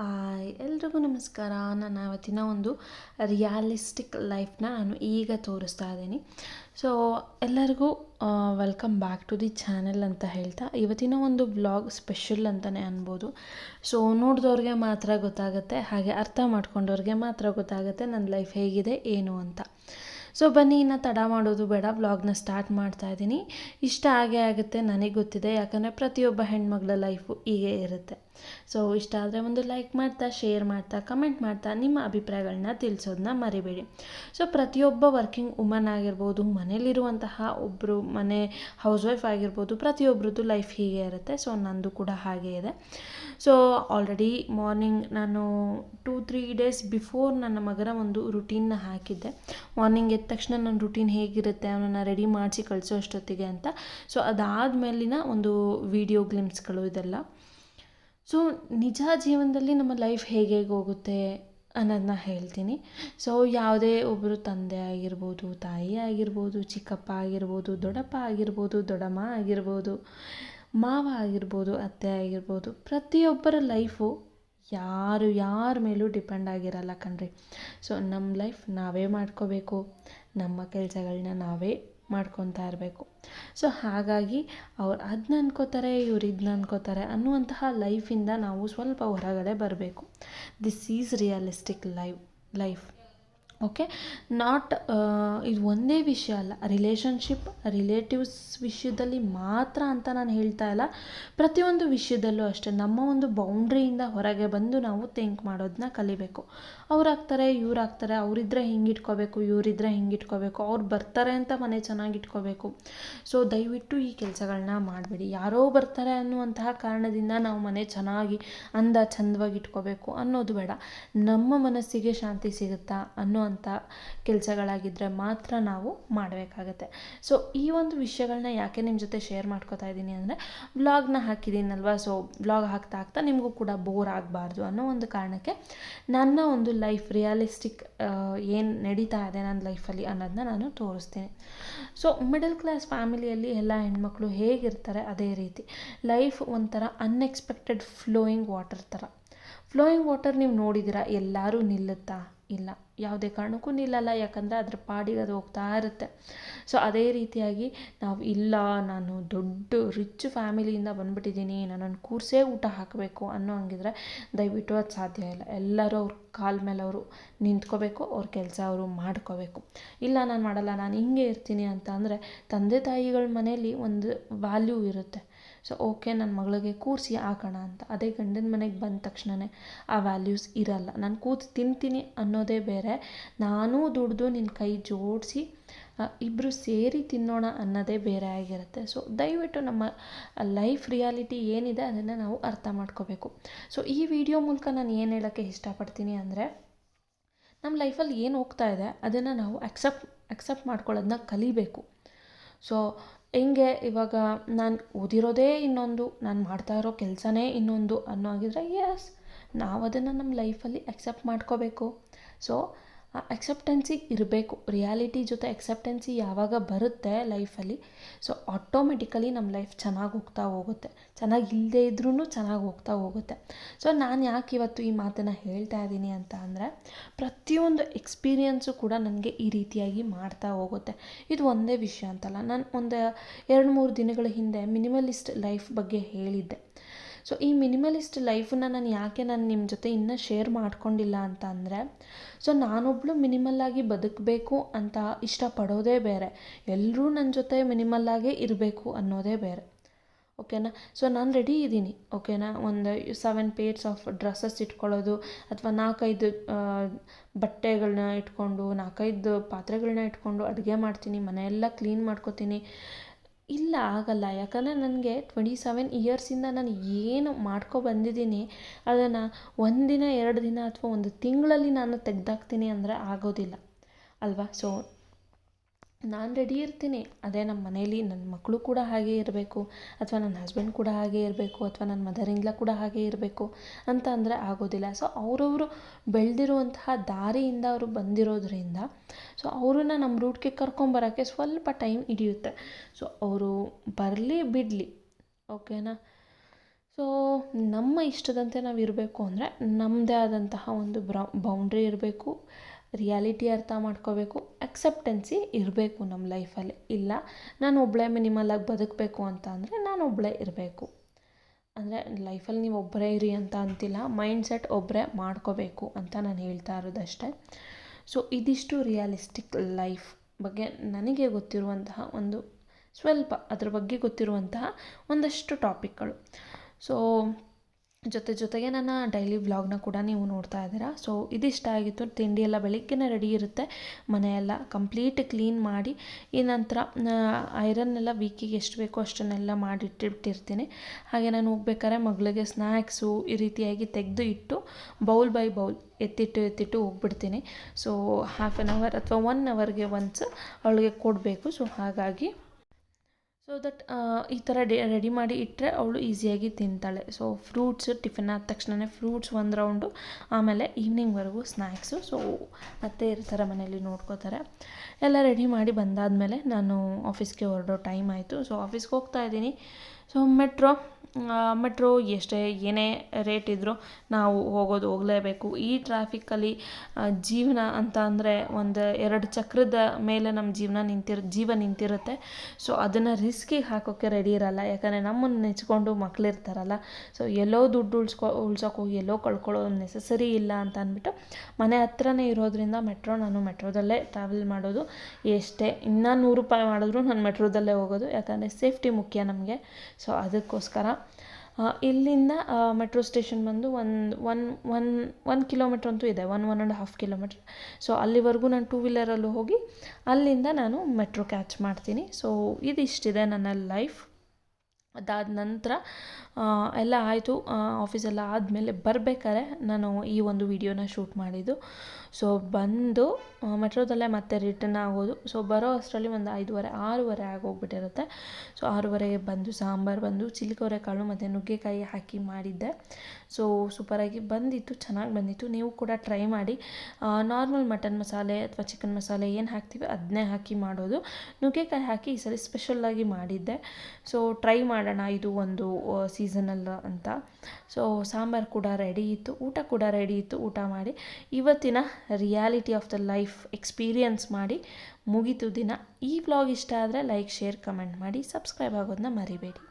ಆಯ್ ಎಲ್ರಿಗೂ ನಮಸ್ಕಾರ. ನಾನು ಆವತ್ತಿನ ಒಂದು ರಿಯಾಲಿಸ್ಟಿಕ್ ಲೈಫ್ನ ನಾನು ಈಗ ತೋರಿಸ್ತಾ ಇದ್ದೀನಿ. ಸೊ ಎಲ್ಲರಿಗೂ welcome back to the channel ಅಂತ ಹೇಳ್ತಾ, ಇವತ್ತಿನ ಒಂದು ಬ್ಲಾಗ್ ಸ್ಪೆಷಲ್ ಅಂತಲೇ ಅನ್ಬೋದು. ಸೊ ನೋಡಿದವ್ರಿಗೆ ಮಾತ್ರ ಗೊತ್ತಾಗುತ್ತೆ, ಹಾಗೆ ಅರ್ಥ ಮಾಡ್ಕೊಂಡವ್ರಿಗೆ ಮಾತ್ರ ಗೊತ್ತಾಗುತ್ತೆ ನನ್ನ ಲೈಫ್ ಹೇಗಿದೆ, ಏನು ಅಂತ. ಸೊ ಬನ್ನಿ, ಇನ್ನು ತಡ ಮಾಡೋದು ಬೇಡ ವ್ಲಾಗ್ನ ಸ್ಟಾರ್ಟ್ ಮಾಡ್ತಾ ಇದ್ದೀನಿ. ಇಷ್ಟ ಆಗೇ ಆಗುತ್ತೆ, ನನಗೆ ಗೊತ್ತಿದೆ, ಯಾಕಂದರೆ ಪ್ರತಿಯೊಬ್ಬ ಹೆಣ್ಮಗಳ ಲೈಫು ಹೀಗೆ ಇರುತ್ತೆ. ಸೊ ಇಷ್ಟ ಆದರೆ ಒಂದು ಲೈಕ್ ಮಾಡ್ತಾ ಶೇರ್ ಮಾಡ್ತಾ ಕಮೆಂಟ್ ಮಾಡ್ತಾ ನಿಮ್ಮ ಅಭಿಪ್ರಾಯಗಳನ್ನ ತಿಳಿಸೋದನ್ನ ಮರಿಬೇಡಿ. ಸೊ ಪ್ರತಿಯೊಬ್ಬ ವರ್ಕಿಂಗ್ ವುಮನ್ ಆಗಿರ್ಬೋದು, ಮನೇಲಿರುವಂತಹ ಒಬ್ಬರು ಮನೆ ಹೌಸ್ ವೈಫ್ ಆಗಿರ್ಬೋದು ಪ್ರತಿಯೊಬ್ಬರದ್ದು ಲೈಫ್ ಹೀಗೆ ಇರುತ್ತೆ. ಸೊ ನಂದು ಕೂಡ ಹಾಗೆ ಇದೆ. ಸೊ ಆಲ್ರೆಡಿ ಮಾರ್ನಿಂಗ್ ನಾನು ಟೂ ತ್ರೀ ಡೇಸ್ ಬಿಫೋರ್ ನನ್ನ ಮಗನ ಒಂದು ರುಟೀನ್ನ ಹಾಕಿದ್ದೆ. ಮಾರ್ನಿಂಗ್ ಎದ್ದ ತಕ್ಷಣ ನನ್ನ ರುಟೀನ್ ಹೇಗಿರುತ್ತೆ, ಅವನನ್ನು ರೆಡಿ ಮಾಡಿಸಿ ಕಳಿಸೋ ಅಷ್ಟೊತ್ತಿಗೆ ಅಂತ. ಸೊ ಅದಾದ ಮೇಲಿನ ಒಂದು ವಿಡಿಯೋ ಗ್ಲಿಮ್ಸ್ಗಳು ಇದೆಲ್ಲ. ಸೊ ನಿಜ ಜೀವನದಲ್ಲಿ ನಮ್ಮ ಲೈಫ್ ಹೇಗೆ ಹೇಗೆ ಹೋಗುತ್ತೆ ಅನ್ನೋದನ್ನ ಹೇಳ್ತೀನಿ. ಸೊ ಯಾವುದೇ ಒಬ್ಬರು ತಂದೆ ಆಗಿರ್ಬೋದು, ತಾಯಿ ಆಗಿರ್ಬೋದು, ಚಿಕ್ಕಪ್ಪ ಆಗಿರ್ಬೋದು, ದೊಡ್ಡಪ್ಪ ಆಗಿರ್ಬೋದು, ದೊಡ್ಡಮ್ಮ ಆಗಿರ್ಬೋದು, ಮಾವ ಆಗಿರ್ಬೋದು, ಅತ್ತೆ ಆಗಿರ್ಬೋದು, ಪ್ರತಿಯೊಬ್ಬರ ಲೈಫು ಯಾರು, ಯಾರ ಮೇಲೂ ಡಿಪೆಂಡ್ ಆಗಿರಲ್ಲ ಕಣ್ರಿ. ಸೊ ನಮ್ಮ ಲೈಫ್ ನಾವೇ ಮಾಡ್ಕೋಬೇಕು. ನಮ್ಮ ಕೆಲಸಗಳನ್ನ ನಾವೇ ಮಾಡ್ಕೊತಾ ಇರಬೇಕು. ಸೊ ಹಾಗಾಗಿ ಅವ್ರು ಅದನ್ನ ಅನ್ಕೋತಾರೆ, ಇವ್ರು ಇದನ್ನ ಅನ್ಕೋತಾರೆ ಅನ್ನುವಂತಹ ಲೈಫಿಂದ ನಾವು ಸ್ವಲ್ಪ ಹೊರಗಡೆ ಬರಬೇಕು. This is realistic live life okay not ಇದು ಒಂದೇ ವಿಷಯ ಅಲ್ಲ. ರಿಲೇಷನ್ಶಿಪ್ ರಿಲೇಟಿವ್ಸ್ ವಿಷಯದಲ್ಲಿ ಮಾತ್ರ ಅಂತ ನಾನು ಹೇಳ್ತಾ ಇಲ್ಲ. ಪ್ರತಿಯೊಂದು ವಿಷಯದಲ್ಲೂ ಅಷ್ಟೇ. ನಮ್ಮ ಒಂದು ಬೌಂಡ್ರಿಯಿಂದ ಹೊರಗೆ ಬಂದು ನಾವು ಥಿಂಕ್ ಮಾಡೋದನ್ನ ಕಲಿಬೇಕು. ಅವ್ರಾಗ್ತಾರೆ, ಇವ್ರಾಗ್ತಾರೆ ಅವರಿದ್ದರೆ ಹಿಂಗೆ ಇಟ್ಕೋಬೇಕು ಇವರಿದ್ದರೆ ಹಿಂಗೆ ಇಟ್ಕೋಬೇಕು ಅವ್ರು ಬರ್ತಾರೆ ಅಂತ ಮನೆ ಚೆನ್ನಾಗಿಟ್ಕೋಬೇಕು. ಸೊ ದಯವಿಟ್ಟು ಈ ಕೆಲಸಗಳನ್ನ ಮಾಡಬೇಡಿ. ಯಾರೋ ಬರ್ತಾರೆ ಅನ್ನುವಂತಹ ಕಾರಣದಿಂದ ನಾವು ಮನೆ ಚೆನ್ನಾಗಿ ಅಂದ ಚಂದವಾಗಿ ಇಟ್ಕೋಬೇಕು ಅನ್ನೋದು ಬೇಡ. ನಮ್ಮ ಮನಸ್ಸಿಗೆ ಶಾಂತಿ ಸಿಗುತ್ತಾ ಅನ್ನೋ ಅಂತ ಕೆಲಸಗಳಾಗಿದ್ದರೆ ಮಾತ್ರ ನಾವು ಮಾಡಬೇಕಾಗತ್ತೆ. ಸೊ ಈ ಒಂದು ವಿಷಯಗಳನ್ನ ಯಾಕೆ ನಿಮ್ಮ ಜೊತೆ ಶೇರ್ ಮಾಡ್ಕೋತಾ ಇದ್ದೀನಿ ಅಂದರೆ ವ್ಲಾಗ್ನ ಹಾಕಿದ್ದೀನಲ್ವಾ? ಸೊ ವ್ಲಾಗ್ ಹಾಕ್ತಾ ಹಾಕ್ತಾ ನಿಮಗೂ ಕೂಡ ಬೋರ್ ಆಗಬಾರ್ದು ಅನ್ನೋ ಒಂದು ಕಾರಣಕ್ಕೆ ನನ್ನ ಒಂದು ಲೈಫ್ ರಿಯಾಲಿಸ್ಟಿಕ್ ಏನು ನಡೀತಾ ಇದೆ ನನ್ನ ಲೈಫಲ್ಲಿ ಅನ್ನೋದನ್ನ ನಾನು ತೋರಿಸ್ತೀನಿ. ಸೊ ಮಿಡಲ್ ಕ್ಲಾಸ್ ಫ್ಯಾಮಿಲಿಯಲ್ಲಿ ಎಲ್ಲ ಹೆಣ್ಮಕ್ಳು ಹೇಗಿರ್ತಾರೆ ಅದೇ ರೀತಿ. ಲೈಫ್ ಒಂಥರ ಅನ್ಎಕ್ಸ್ಪೆಕ್ಟೆಡ್ ಫ್ಲೋಯಿಂಗ್ ವಾಟರ್ ಥರ. ಫ್ಲೋಯಿಂಗ್ ವಾಟರ್ ನೀವು ನೋಡಿದ್ದೀರಾ? ಎಲ್ಲರೂ ನಿಲ್ಲುತ್ತಾ? ಇಲ್ಲ. ಯಾವುದೇ ಕಾರಣಕ್ಕೂ ನಿಲ್ಲಲ್ಲ. ಯಾಕಂದರೆ ಅದ್ರ ಪಾಡಿಗೆ ಅದು ಹೋಗ್ತಾ ಇರುತ್ತೆ. ಸೊ ಅದೇ ರೀತಿಯಾಗಿ ನಾವು ಇಲ್ಲ, ನಾನು ದೊಡ್ಡ ರಿಚ್ ಫ್ಯಾಮಿಲಿಯಿಂದ ಬಂದುಬಿಟ್ಟಿದ್ದೀನಿ, ನನ್ನನ್ನು ಕೂರಿಸೇ ಊಟ ಹಾಕಬೇಕು ಅನ್ನೋ ಹಂಗಿದ್ರೆ ದಯವಿಟ್ಟು ಅದು ಸಾಧ್ಯ ಇಲ್ಲ. ಎಲ್ಲರೂ ಅವ್ರ ಕಾಲ ಮೇಲೆ ಅವರು ನಿಂತ್ಕೋಬೇಕು, ಅವ್ರ ಕೆಲಸ ಅವರು ಮಾಡ್ಕೋಬೇಕು. ಇಲ್ಲ, ನಾನು ಮಾಡಲ್ಲ, ನಾನು ಹಿಂಗೆ ಇರ್ತೀನಿ ಅಂತ ಅಂದರೆ ತಂದೆ ತಾಯಿಗಳ ಮನೇಲಿ ಒಂದು ವ್ಯಾಲ್ಯೂ ಇರುತ್ತೆ. ಸೊ ಓಕೆ ನನ್ನ ಮಗಳಿಗೆ ಕೂರಿಸಿ ಹಾಕೋಣ ಅಂತ. ಅದೇ ಗಂಡನ ಮನೆಗೆ ಬಂದ ತಕ್ಷಣವೇ ಆ ವ್ಯಾಲ್ಯೂಸ್ ಇರಲ್ಲ. ನಾನು ಕೂತು ತಿಂತೀನಿ ಅನ್ನೋದೇ ಬೇರೆ. ನಾನೂ ದುಡ್ದು ನಿನ್ನ ಕೈ ಜೋಡಿಸಿ ಇಬ್ಬರು ಸೇರಿ ತಿನ್ನೋಣ ಅನ್ನೋದೇ ಬೇರೆ ಆಗಿರುತ್ತೆ. ಸೊ ದಯವಿಟ್ಟು ನಮ್ಮ ಲೈಫ್ ರಿಯಾಲಿಟಿ ಏನಿದೆ ಅದನ್ನು ನಾವು ಅರ್ಥ ಮಾಡ್ಕೋಬೇಕು. ಸೊ ಈ ವಿಡಿಯೋ ಮೂಲಕ ನಾನು ಏನು ಹೇಳೋಕ್ಕೆ ಇಷ್ಟಪಡ್ತೀನಿ ಅಂದರೆ ನಮ್ಮ ಲೈಫಲ್ಲಿ ಏನು ಹೋಗ್ತಾ ಇದೆ, ಅದನ್ನು ನಾವು ಅಕ್ಸೆಪ್ಟ್ ಅಕ್ಸೆಪ್ಟ್ ಮಾಡ್ಕೊಳ್ಳೋದನ್ನ ಕಲಿಬೇಕು. ಸೊ ಹೆಂಗೆ ಇವಾಗ ನಾನು ಓದಿರೋದೇ ಇನ್ನೊಂದು, ನಾನು ಮಾಡ್ತಾ ಇರೋ ಕೆಲಸನೇ ಇನ್ನೊಂದು ಅನ್ನೋ ಹಾಗಿದ್ರೆ ಎಸ್ ನಾವು ಅದನ್ನು ನಮ್ಮ ಲೈಫಲ್ಲಿ ಅಕ್ಸೆಪ್ಟ್ ಮಾಡ್ಕೋಬೇಕು. ಸೊ ಆ ಎಕ್ಸೆಪ್ಟೆನ್ಸಿ ಇರಬೇಕು. ರಿಯಾಲಿಟಿ ಜೊತೆ ಎಕ್ಸೆಪ್ಟೆನ್ಸಿ ಯಾವಾಗ ಬರುತ್ತೆ ಲೈಫಲ್ಲಿ ಸೊ ಆಟೋಮೆಟಿಕಲಿ ನಮ್ಮ ಲೈಫ್ ಚೆನ್ನಾಗಿ ಹೋಗ್ತಾ ಹೋಗುತ್ತೆ. ಚೆನ್ನಾಗಿ ಇಲ್ಲದೇ ಇದ್ರೂ ಚೆನ್ನಾಗಿ ಹೋಗ್ತಾ ಹೋಗುತ್ತೆ. ಸೊ ನಾನು ಯಾಕೆ ಇವತ್ತು ಈ ಮಾತನ್ನು ಹೇಳ್ತಾ ಇದ್ದೀನಿ ಅಂತ ಅಂದರೆ, ಪ್ರತಿಯೊಂದು ಎಕ್ಸ್ಪೀರಿಯನ್ಸು ಕೂಡ ನನಗೆ ಈ ರೀತಿಯಾಗಿ ಮಾಡ್ತಾ ಹೋಗುತ್ತೆ. ಇದು ಒಂದೇ ವಿಷಯ ಅಂತಲ್ಲ. ನಾನು ಒಂದು ಎರಡು ಮೂರು ದಿನಗಳ ಹಿಂದೆ ಮಿನಿಮಲಿಸ್ಟ್ ಲೈಫ್ ಬಗ್ಗೆ ಹೇಳಿದ್ದೆ. ಸೊ ಈ ಮಿನಿಮಲಿಸ್ಟ್ ಲೈಫನ್ನ ನಾನು ಯಾಕೆ ನಾನು ನಿಮ್ಮ ಜೊತೆ ಇನ್ನೂ ಶೇರ್ ಮಾಡ್ಕೊಂಡಿಲ್ಲ ಅಂತ ಅಂದರೆ ಸೊ ನಾನೊಬ್ಬಳು ಮಿನಿಮಲ್ಲಾಗಿ ಬದುಕಬೇಕು ಅಂತ ಇಷ್ಟಪಡೋದೇ ಬೇರೆ. ಎಲ್ಲರೂ ನನ್ನ ಜೊತೆ ಮಿನಿಮಲ್ಲಾಗೇ ಇರಬೇಕು ಅನ್ನೋದೇ ಬೇರೆ. ಓಕೆನಾ ಸೊ ನಾನು ರೆಡಿ ಇದ್ದೀನಿ. ಓಕೆನಾ ಒಂದು ಸೆವೆನ್ ಪೇರ್ಸ್ ಆಫ್ ಡ್ರೆಸ್ಸಸ್ ಇಟ್ಕೊಳ್ಳೋದು, ಅಥವಾ ನಾಲ್ಕೈದು ಬಟ್ಟೆಗಳನ್ನ ಇಟ್ಕೊಂಡು, ನಾಲ್ಕೈದು ಪಾತ್ರೆಗಳನ್ನ ಇಟ್ಕೊಂಡು ಅಡುಗೆ ಮಾಡ್ತೀನಿ, ಮನೆಯೆಲ್ಲ ಕ್ಲೀನ್ ಮಾಡ್ಕೋತೀನಿ. ಇಲ್ಲ, ಆಗಲ್ಲ. ಯಾಕಂದರೆ ನನಗೆ ಟ್ವೆಂಟಿ ಸೆವೆನ್ ಇಯರ್ಸಿಂದ ನಾನು ಏನು ಮಾಡ್ಕೊ ಬಂದಿದ್ದೀನಿ, ಅದನ್ನು ಒಂದಿನ, ಎರಡು ದಿನ ಅಥವಾ ಒಂದು ತಿಂಗಳಲ್ಲಿ ನಾನು ತೆಗ್ದಾಕ್ತೀನಿ ಅಂದರೆ ಆಗೋದಿಲ್ಲ. ಅಲ್ವಾ? ಸೊ ನಾನು ರೆಡಿ ಇರ್ತೀನಿ. ಅದೇ ನಮ್ಮ ಮನೇಲಿ ನನ್ನ ಮಕ್ಕಳು ಕೂಡ ಹಾಗೆ ಇರಬೇಕು, ಅಥವಾ ನನ್ನ ಹಸ್ಬೆಂಡ್ ಕೂಡ ಹಾಗೆ ಇರಬೇಕು, ಅಥವಾ ನನ್ನ ಮದರ್ ಇನ್ಲ ಕೂಡ ಹಾಗೆ ಇರಬೇಕು ಅಂತ ಅಂದರೆ ಆಗೋದಿಲ್ಲ. ಸೊ ಅವರವರು ಬೆಳೆದಿರುವಂತಹ ದಾರಿಯಿಂದ ಅವರು ಬಂದಿರೋದ್ರಿಂದ ಸೊ ಅವ್ರನ್ನ ನಮ್ಮ ರೂಟ್ಗೆ ಕರ್ಕೊಂಬರೋಕ್ಕೆ ಸ್ವಲ್ಪ ಟೈಮ್ ಹಿಡಿಯುತ್ತೆ. ಸೊ ಅವರು ಬರಲಿ ಬಿಡಲಿ ಓಕೆನಾ ಸೊ ನಮ್ಮ ಇಷ್ಟದಂತೆ ನಾವು ಇರಬೇಕು ಅಂದರೆ ನಮ್ಮದೇ ಆದಂತಹ ಒಂದು ಬ್ರೌ ಬೌಂಡ್ರಿ ಇರಬೇಕು. ರಿಯಾಲಿಟಿ ಅರ್ಥ ಮಾಡ್ಕೋಬೇಕು, ಅಕ್ಸೆಪ್ಟೆನ್ಸಿ ಇರಬೇಕು ನಮ್ಮ ಲೈಫಲ್ಲಿ. ಇಲ್ಲ, ನಾನು ಒಬ್ಬಳೇ ಮಿನಿಮಲಾಗಿ ಬದುಕಬೇಕು ಅಂತ ಅಂದರೆ ನಾನು ಒಬ್ಬಳೇ ಇರಬೇಕು. ಅಂದರೆ ಲೈಫಲ್ಲಿ ನೀವು ಒಬ್ಬರೇ ಇರಿ ಅಂತ ಅಂತಿಲ್ಲ ಮೈಂಡ್ ಸೆಟ್ ಒಬ್ಬರೇ ಮಾಡ್ಕೋಬೇಕು ಅಂತ ನಾನು ಹೇಳ್ತಾ ಇರೋದಷ್ಟೇ. ಸೊ, ಇದಿಷ್ಟು ರಿಯಾಲಿಸ್ಟಿಕ್ ಲೈಫ್ ಬಗ್ಗೆ ನನಗೆ ಗೊತ್ತಿರುವಂತಹ ಒಂದು ಸ್ವಲ್ಪ ಅದ್ರ ಬಗ್ಗೆ ಗೊತ್ತಿರುವಂತಹ ಒಂದಷ್ಟು ಟಾಪಿಕ್ಗಳು. ಸೊ ಜೊತೆ ಜೊತೆಗೆ ನನ್ನ ಡೈಲಿ ವ್ಲಾಗ್ನ ಕೂಡ ನೀವು ನೋಡ್ತಾ ಇದ್ದೀರಾ. ಸೊ ಇದಿಷ್ಟ ಆಗಿತ್ತು. ತಿಂಡಿ ಎಲ್ಲ ಬೆಳಿಗ್ಗೆನೇ ರೆಡಿ ಇರುತ್ತೆ. ಮನೆಯೆಲ್ಲ ಕಂಪ್ಲೀಟ್ ಕ್ಲೀನ್ ಮಾಡಿ ಈ ನಂತರ ಐರನ್ ಎಲ್ಲ ವೀಕಿಗೆ ಎಷ್ಟು ಬೇಕೋ ಅಷ್ಟನ್ನೆಲ್ಲ ಮಾಡಿಟ್ಟಿರ್ತೀನಿ. ಹಾಗೆ ನಾನು ಹೋಗ್ಬೇಕಾದ್ರೆ ಮಗಳಿಗೆ ಸ್ನ್ಯಾಕ್ಸು ಈ ರೀತಿಯಾಗಿ ತೆಗೆದು ಇಟ್ಟು ಬೌಲ್ ಬೈ ಬೌಲ್ ಎತ್ತಿಟ್ಟು ಎತ್ತಿಟ್ಟು ಹೋಗ್ಬಿಡ್ತೀನಿ. ಸೊ ಹಾಫ್ ಆನ್ ಅವರ್ ಅಥವಾ ಒನ್ ಅವರ್ಗೆ ಒನ್ಸ್ ಅವಳಿಗೆ ಕೊಡಬೇಕು. ಸೊ ಹಾಗಾಗಿ ಸೊ ದಟ್ ಈ ಥರ ರೆಡಿ ಮಾಡಿ ಇಟ್ಟರೆ ಅವಳು ಈಸಿಯಾಗಿ ತಿಂತಾಳೆ. ಸೊ ಫ್ರೂಟ್ಸ್ ಟಿಫಿನ್ ಆದ ತಕ್ಷಣವೇ ಫ್ರೂಟ್ಸ್ ಒಂದು ರೌಂಡು ಆಮೇಲೆ ಈವ್ನಿಂಗ್ವರೆಗೂ ಸ್ನ್ಯಾಕ್ಸು ಸೊ ಮತ್ತೆ ಇರ್ತಾರೆ ಮನೇಲಿ ನೋಡ್ಕೋತಾರೆ. ಎಲ್ಲ ರೆಡಿ ಮಾಡಿ ಬಂದಾದಮೇಲೆ ನಾನು ಆಫೀಸ್ಗೆ ಹೊರಡೋ ಟೈಮ್ ಆಯಿತು. ಸೊ ಆಫೀಸ್ಗೆ ಹೋಗ್ತಾ ಇದ್ದೀನಿ. ಸೊ ಮೆಟ್ರೋ ಮೆಟ್ರೋ ಎಷ್ಟೇ ಏನೇ ರೇಟ್ ಇದ್ದರೂ ನಾವು ಹೋಗೋದು, ಹೋಗಲೇಬೇಕು. ಈ ಟ್ರಾಫಿಕ್ಕಲ್ಲಿ ಜೀವನ ಅಂತ ಅಂದರೆ ಒಂದು ಎರಡು ಚಕ್ರದ ಮೇಲೆ ನಮ್ಮ ಜೀವನ ನಿಂತಿರ್, ಜೀವ ನಿಂತಿರುತ್ತೆ. ಸೊ ಅದನ್ನು ರಿಸ್ಕಿಗೆ ಹಾಕೋಕ್ಕೆ ರೆಡಿ ಇರಲ್ಲ. ಯಾಕಂದರೆ ನಮ್ಮನ್ನು ನೆಚ್ಕೊಂಡು ಮಕ್ಕಳಿರ್ತಾರಲ್ಲ ಸೊ ಎಲ್ಲೋ ದುಡ್ಡು ಉಳ್ಸ್ಕೊ, ಉಳ್ಸೋಕೆ ಹೋಗಿ ಎಲ್ಲೋ ಕಳ್ಕೊಳ್ಳೋದು ನೆಸಸರಿ ಇಲ್ಲ ಅಂತ ಅಂದ್ಬಿಟ್ಟು ಮನೆ ಹತ್ರನೇ ಇರೋದ್ರಿಂದ ಮೆಟ್ರೋ ನಾನು ಮೆಟ್ರೋದಲ್ಲೇ ಟ್ರಾವೆಲ್ ಮಾಡೋದು. ಎಷ್ಟೇ, ಇನ್ನೂ ನೂರು ರೂಪಾಯಿ ಮಾಡಿದ್ರು ನಾನು ಮೆಟ್ರೋದಲ್ಲೇ ಹೋಗೋದು. ಯಾಕಂದರೆ ಸೇಫ್ಟಿ ಮುಖ್ಯ ನಮಗೆ. ಸೊ ಅದಕ್ಕೋಸ್ಕರ ಇಲ್ಲಿಂದ ಮೆಟ್ರೋ ಸ್ಟೇಷನ್ ಬಂದು ಒಂದು ಒನ್ ಒನ್ ಒನ್ ಕಿಲೋಮೀಟ್ರ್ ಅಂತೂ ಇದೆ one one and half kilometre so ಅಲ್ಲಿವರೆಗೂ ನಾನು ಟೂ ವೀಲರಲ್ಲೂ ಹೋಗಿ, ಅಲ್ಲಿಂದ ನಾನು ಮೆಟ್ರೋ ಕ್ಯಾಚ್ ಮಾಡ್ತೀನಿ. ಸೊ ಇದಿಷ್ಟಿದೆ ನನ್ನ ಲೈಫ್ ಅದಾದ ನಂತರ ಎಲ್ಲ ಆಯಿತು. ಆಫೀಸೆಲ್ಲ ಆದಮೇಲೆ ಬರಬೇಕಾದ್ರೆ ನಾನು ಈ ಒಂದು ವಿಡಿಯೋನ ಶೂಟ್ ಮಾಡಿದ್ದು. ಸೊ ಬಂದು ಮೆಟ್ರೋದಲ್ಲೇ ಮತ್ತೆ ರಿಟರ್ನ್ ಆಗೋದು. ಸೊ ಬರೋ ಅಷ್ಟರಲ್ಲಿ ಒಂದು ಐದುವರೆ, ಆರೂವರೆ ಆಗೋಗ್ಬಿಟ್ಟಿರುತ್ತೆ. ಸೊ ಆರೂವರೆಗೆ ಬಂದು ಸಾಂಬಾರು ಬಂದು ಚಿಲ್ಕೋರೆ ಕಾಳು ಮತ್ತು ನುಗ್ಗೆಕಾಯಿ ಹಾಕಿ ಮಾಡಿದ್ದೆ. ಸೊ ಸೂಪರಾಗಿ ಬಂದಿತ್ತು, ಚೆನ್ನಾಗಿ ಬಂದಿತ್ತು. ನೀವು ಕೂಡ ಟ್ರೈ ಮಾಡಿ. ನಾರ್ಮಲ್ ಮಟನ್ ಮಸಾಲೆ ಅಥವಾ ಚಿಕನ್ ಮಸಾಲೆ ಏನು ಹಾಕ್ತೀವಿ ಅದನ್ನೇ ಹಾಕಿ ಮಾಡೋದು. ನುಗ್ಗೆಕಾಯಿ ಹಾಕಿ ಈ ಸರಿ ಸ್ಪೆಷಲ್ಲಾಗಿ ಮಾಡಿದ್ದೆ. ಸೊ ಟ್ರೈ ಮಾಡೋಣ. ಇದು ಒಂದು ಸೀಸನಲ್ ಅಂತ. ಸೊ ಸಾಂಬಾರು ಕೂಡ ರೆಡಿ ಇತ್ತು, ಊಟ ಕೂಡ ರೆಡಿ ಇತ್ತು, ಊಟ ಮಾಡಿ ಇವತ್ತಿನ reality of the life experience ಮಾಡಿ ಮುಗಿತು ದಿನ. ಈ ವ್ಲಾಗ್ ಇಷ್ಟ ಆದರೆ ಲೈಕ್ ಶೇರ್ ಕಮೆಂಟ್ ಮಾಡಿ ಸಬ್ಸ್ಕ್ರೈಬ್ ಆಗೋದನ್ನ ಮರಿಬೇಡಿ.